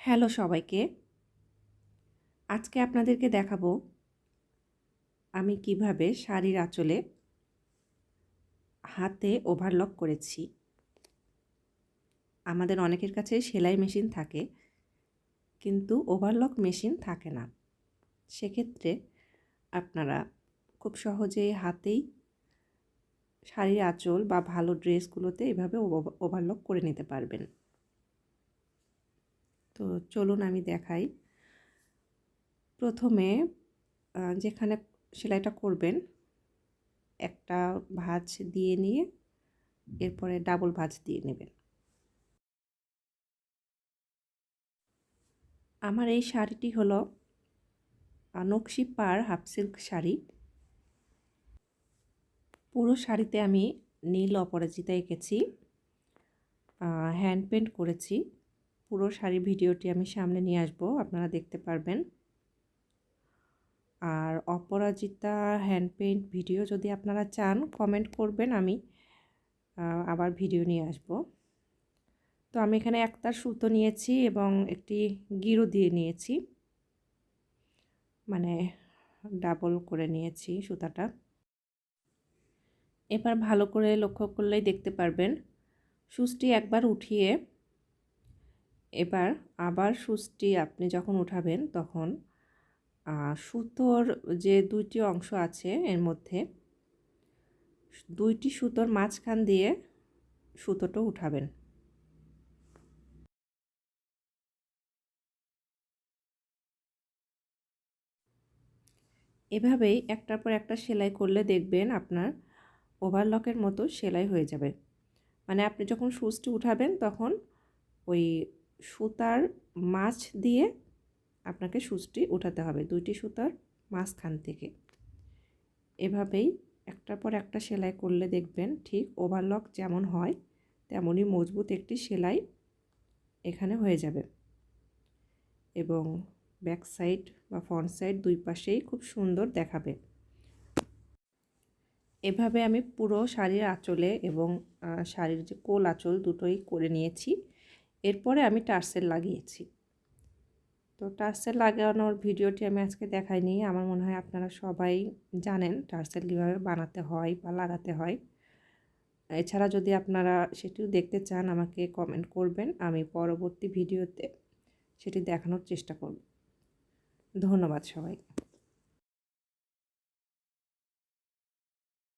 Hello সবাইকে। আজকে আপনাদেরকে দেখাবো আমি কীভাবে শাড়ির আঁচলে হাতে ওভারলক করেছি। আমাদের অনেকের কাছে সেলাই মেশিন থাকে, কিন্তু ওভারলক মেশিন থাকে না। সেক্ষেত্রে আপনারা খুব সহজেই হাতেই শাড়ির আঁচল বা ভালো ড্রেসগুলোতে এভাবে ওভারলক করে নিতে পারবেন। তো চলুন আমি দেখাই। প্রথমে যেখানে সেলাইটা করবেন, একটা ভাঁজ দিয়ে নিয়ে, এরপরে ডাবল ভাঁজ দিয়ে নেবেন। আমার এই শাড়িটি হলো নকশি পার হাফ সিল্ক শাড়ি। পুরো শাড়িতে আমি নীল অপরাজিতা এঁকেছি হ্যান্ড পেন্ট করেছি। পুরো শাড়ি ভিডিওটি আমি সামনে নিয়ে আসব, আপনারা দেখতে পারবেন। আর অপরাজিতা হ্যান্ড পেইন্ট ভিডিও যদি আপনারা চান কমেন্ট করবেন আমি আবার ভিডিও নিয়ে আসব। তো আমি এখানে একতার সুতো নিয়েছি এবং একটি গিরো দিয়ে নিয়েছি। মানে ডাবল করে নিয়েছি সুতাটা। এবার ভালো করে লক্ষ্য করলেই দেখতে পারবেন, সুচটি একবার উঠিয়ে এবার আবার সুচটি আপনি যখন উঠাবেন তখন সুতোর যে দুইটি অংশ আছে এর মধ্যে, দুইটি সুতোর মাঝখান দিয়ে সুতোটা উঠাবেন। এভাবেই একটার পর একটা সেলাই করলে দেখবেন আপনার ওভারলকের মতো সেলাই হয়ে যাবে। মানে আপনি যখন সুচটি উঠাবেন তখন ওই সুতার মাছ দিয়ে আপনাকে সুচটি উঠাতে হবে। দুইটি সুতার মাঝখান থেকে। এভাবেই একটার পর একটা সেলাই করলে দেখবেন ঠিক ওভারলক যেমন হয়, তেমনই মজবুত একটি সেলাই এখানে হয়ে যাবে। এবং ব্যাক সাইড বা ফ্রন্ট সাইড দুই পাশেই খুব সুন্দর দেখাবে। এভাবে আমি পুরো শাড়ির আঁচলে এবং শাড়ির যে কোল আঁচল দুটোই করে নিয়েছি। এরপরে আমি টার্সেল লাগিয়েছি। তো টার্সেল লাগানোর ভিডিওটি আমি আজকে দেখাইনি, আমার মনে হয় আপনারা সবাই জানেন টার্সেল কীভাবে বানাতে হয় বা লাগাতে হয়। এছাড়া যদি আপনারা সেটিও দেখতে চান, আমাকে কমেন্ট করবেন, আমি পরবর্তী ভিডিওতে সেটি দেখানোর চেষ্টা করব। ধন্যবাদ সবাইকে।